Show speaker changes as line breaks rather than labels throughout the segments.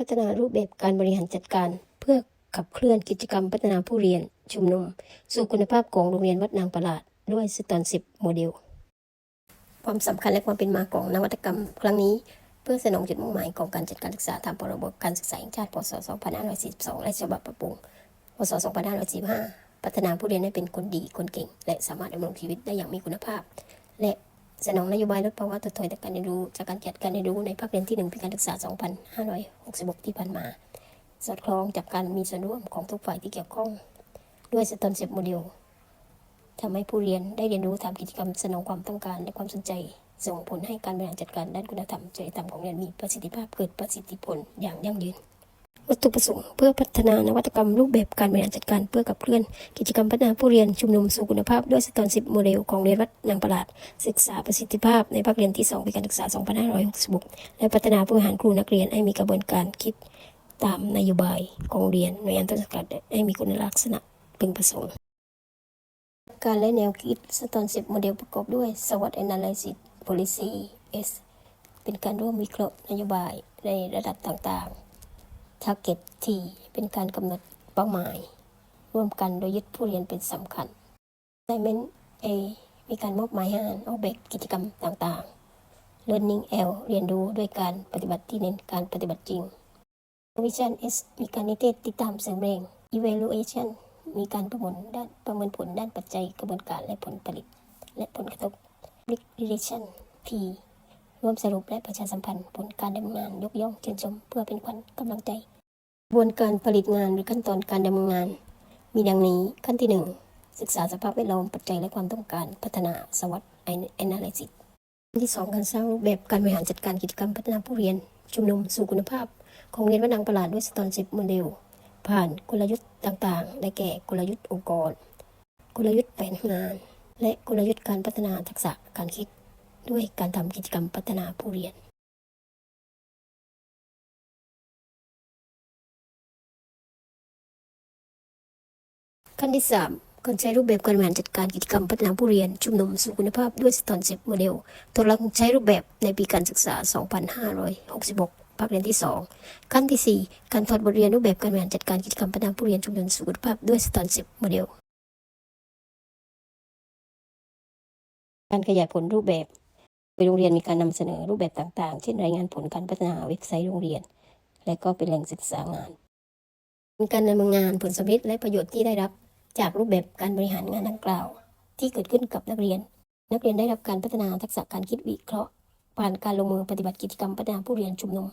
พัฒนารูปแบบการบริหารจัดการ เพื่อขับเคลื่อนกิจกรรมพัฒนาผู้เรียน ชุมนุม สู่คุณภาพของโรงเรียนวัดนางประหลาด ด้วยสตอนสิบโมเดล ความสำคัญและความเป็นมาของนวัตกรรม ครั้งนี้เพื่อสนองจุดมุ่งหมายของการจัดการศึกษาตามพรบการศึกษาแห่งชาติพศ 2542 และฉบับปรับปรุงพศ 2545 พัฒนาผู้เรียนให้เป็นคนดีคนเก่ง และสามารถดำรงชีวิตได้อย่างมีคุณภาพ และ สนองนโยบายลดภาวะถดถอยจากการเรียนรู้จากการจัดการเรียนรู้ในภาคเรียนที่ 1 ปีการศึกษา 2566 ที่ผ่านมา สอดคล้องจากการมีส่วนร่วมของทุกฝ่ายที่เกี่ยวข้อง ด้วยสตอนเซปโมเดลทำให้ผู้เรียนได้เรียนรู้ทำกิจกรรมสนองความต้องการและความสนใจ ส่งผลให้การบริหารจัดการด้านคุณธรรมจริยธรรมของเรียนมีประสิทธิภาพเกิดประสิทธิผลอย่างยั่งยืน วัตถุประสงค์เพื่อพัฒนานวัตกรรมรูปแบบการบริหารจัดการเพื่อขับเคลื่อน กิจกรรมพัฒนาผู้เรียนชุมนุมสู่คุณภาพด้วยสตอนสิบโมเดลของเรียนวัดนางประหลาด ศึกษาประสิทธิภาพในภาคเรียนที่2ปีการศึกษา 2566 และพัฒนาผู้บริหารครูนักเรียนให้มีกระบวนการคิดตามนโยบายของเรียนในอันต้นสังกัดให้มีคุณลักษณะพึงประสงค์การและแนวคิดสตอนสิบโมเดลประกอบด้วย SWOT Analysis Policy S เป็นการร่วมวิเคราะห์นโยบายในระดับต่างๆ Target T เป็นการกำหนดเป้าหมาย ร่วมกันโดยยึดผู้เรียนเป็นสำคัญ Assignment A มีการมอบหมายให้อ่านออกแบบกิจกรรมต่างๆ Learning L เรียนรู้ด้วยการปฏิบัติที่เน้นการปฏิบัติจริง Vision S มีการนิเทศติดตามเสริมเรง Evaluation มีการประเมินด้านประเมินผลด้านปัจจัยกระบวนการและผลผลิต และผลกระทบ Relation P ร่วมสรุปและประชาสัมพันธ์ ผลการดำเนินงานยกย่องชื่นชม เพื่อเป็นขวัญกำลังใจกระบวนการผลิตงานหรือขั้นตอนการดำเนินงาน มีดังนี้ขั้นที่ 1 ศึกษาสภาพแวดล้อมปัจจัยและความต้องการพัฒนาสวัสดิ์ Analysis ขั้นที่ 2 การสร้างรูปแบบการบริหารจัดการกิจกรรมพัฒนาผู้เรียน ชุมนุมสู่คุณภาพ ของเรียนวัดนางประหลาดด้วยสตอนสิบโมเดล ผ่านกลยุทธ์ต่างๆ ได้แก่กลยุทธ์องค์กร กลยุทธ์แผนงาน และกลยุทธ์การพัฒนาทักษะการคิด ด้วยการทำกิจกรรมพัฒนาผู้เรียนขั้นที่ 3 การใช้รูปแบบการบริหารจัดการกิจกรรมพัฒนาผู้เรียนชุมนุมสู่คุณภาพด้วยสตอนเซปโมเดลทดลองใช้รูปแบบในปีการศึกษา 2566ภาคเรียนที่ 2 ขั้นทีสี่ 4 การถอดบทเรียนรูปแบบการบริหารจัดการกิจกรรมพัฒนาผู้เรียนชุมนุมสู่คุณภาพด้วยสตอนเซปโมเดลการขยายผลรูปแบบ โดยโรงเรียนมีการนำเสนอรูปแบบต่างๆ เช่นรายงานผลการพัฒนาเว็บไซต์โรงเรียน และก็เป็นแหล่งศึกษางานการดำเนินงานผลสำเร็จและประโยชน์ที่ได้รับจากรูปแบบการบริหารงานดังกล่าว ที่เกิดขึ้นกับนักเรียน นักเรียนได้รับการพัฒนาทักษะการคิดวิเคราะห์ ผ่านการลงมือปฏิบัติกิจกรรมพัฒนาผู้เรียนชุมนุม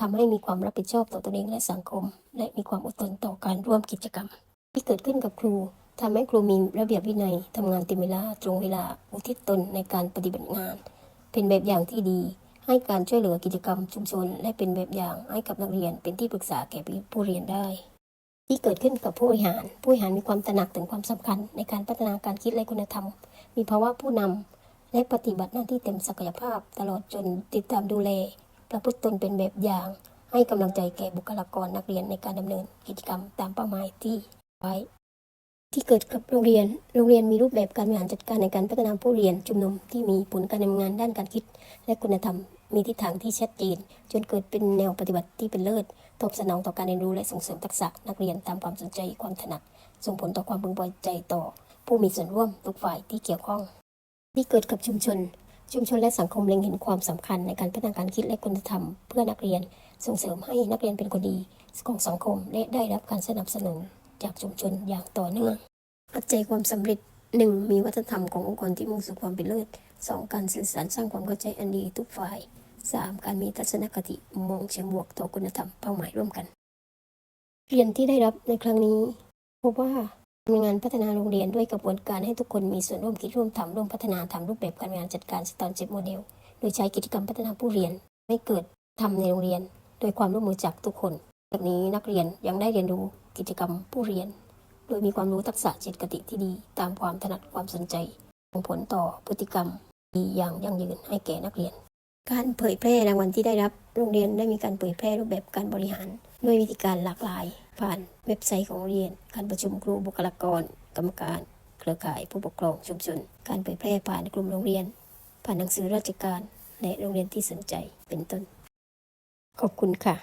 ทำให้มีความรับผิดชอบต่อตนเองและสังคม และมีความอดทนต่อการร่วมกิจกรรม ที่เกิดขึ้นกับครูทำให้ครูมีระเบียบวินัยทำงานเต็มเวลาตรงเวลาอุทิศตนในการปฏิบัติงาน เป็นแบบอย่างที่ดี ให้การช่วยเหลือกิจกรรมชุมชน และเป็นแบบอย่างให้กับนักเรียนเป็นที่ปรึกษาแก่ผู้เรียนได้ ที่เกิดขึ้นกับผู้บริหาร ผู้บริหารมีความตระหนักถึงความสำคัญ ในการพัฒนาการคิดและคุณธรรม มีภาวะผู้นำและปฏิบัติหน้าที่เต็มศักยภาพ ตลอดจนติดตามดูแลประพฤติตนเป็นแบบอย่าง ให้กำลังใจแก่บุคลากรนักเรียนในการดำเนินกิจกรรมตามเป้าหมายที่ไว้ ที่เกิดกับโรงเรียน โรงเรียนมีรูปแบบการบริหารจัดการในการพัฒนาผู้เรียนชุมนุมที่มีผลการดำเนินงานด้านการคิด และคุณธรรม มีทิศทางที่ชัดเจนจนเกิดเป็นแนวปฏิบัติที่เป็นเลิศ ตอบสนองต่อการเรียนรู้และส่งเสริมทักษะนักเรียนตามความสนใจความถนัด ส่งผลต่อความพึงพอใจต่อ ผู้มีส่วนร่วมทุกฝ่ายที่เกี่ยวข้อง ที่เกิดกับชุมชน ชุมชนและสังคมเล็งเห็นความสำคัญในการพัฒนาการคิดและคุณธรรม เพื่อนักเรียน ส่งเสริมให้นักเรียนเป็นคนดีของสังคมและได้รับการสนับสนุน จากชุมชนอย่างต่อเนื่องปัจจัยความสำเร็จ 1. มีวัฒนธรรมขององค์กรที่มุ่งสู่ความเป็นเลิศ 2. การสื่อสารสร้างความเข้าใจอันดีทุกฝ่าย 3. การมีทัศนคติมองเชิงบวกต่อคุณธรรมเป้าหมายร่วมกัน เรียนที่ได้รับในครั้งนี้พบว่าทำงานพัฒนาโรงเรียนด้วยกระบวนการให้ทุกคนมีส่วนร่วมคิดร่วมทำร่วมพัฒนาทำรูปแบบการบริหารจัดการสตอนเจ็บโมเดล โดยใช้กิจกรรมพัฒนาผู้เรียนให้เกิดทำในโรงเรียน โดยความร่วมมือจากทุกคน จากนี้นักเรียนยังได้เรียนรู้กิจกรรมผู้เรียน โดยมีความรู้ทักษะจิตกติที่ดีตามความถนัดความสนใจส่งผลต่อพฤติกรรมดีอย่างยั่งยืนให้แก่นักเรียน การเผยแพร่รางวัลที่ได้รับโรงเรียนได้มีการเผยแพร่รูปแบบการบริหาร ด้วยวิธีการหลากหลาย ผ่านเว็บไซต์ของโรงเรียน การประชุมครูบุคลากร กรรมการ เครือข่ายผู้ปกครองชุมชน การเผยแพร่ผ่านกลุ่มโรงเรียน ผ่านหนังสือราชการและโรงเรียนที่สนใจเป็นต้น ขอบคุณค่ะ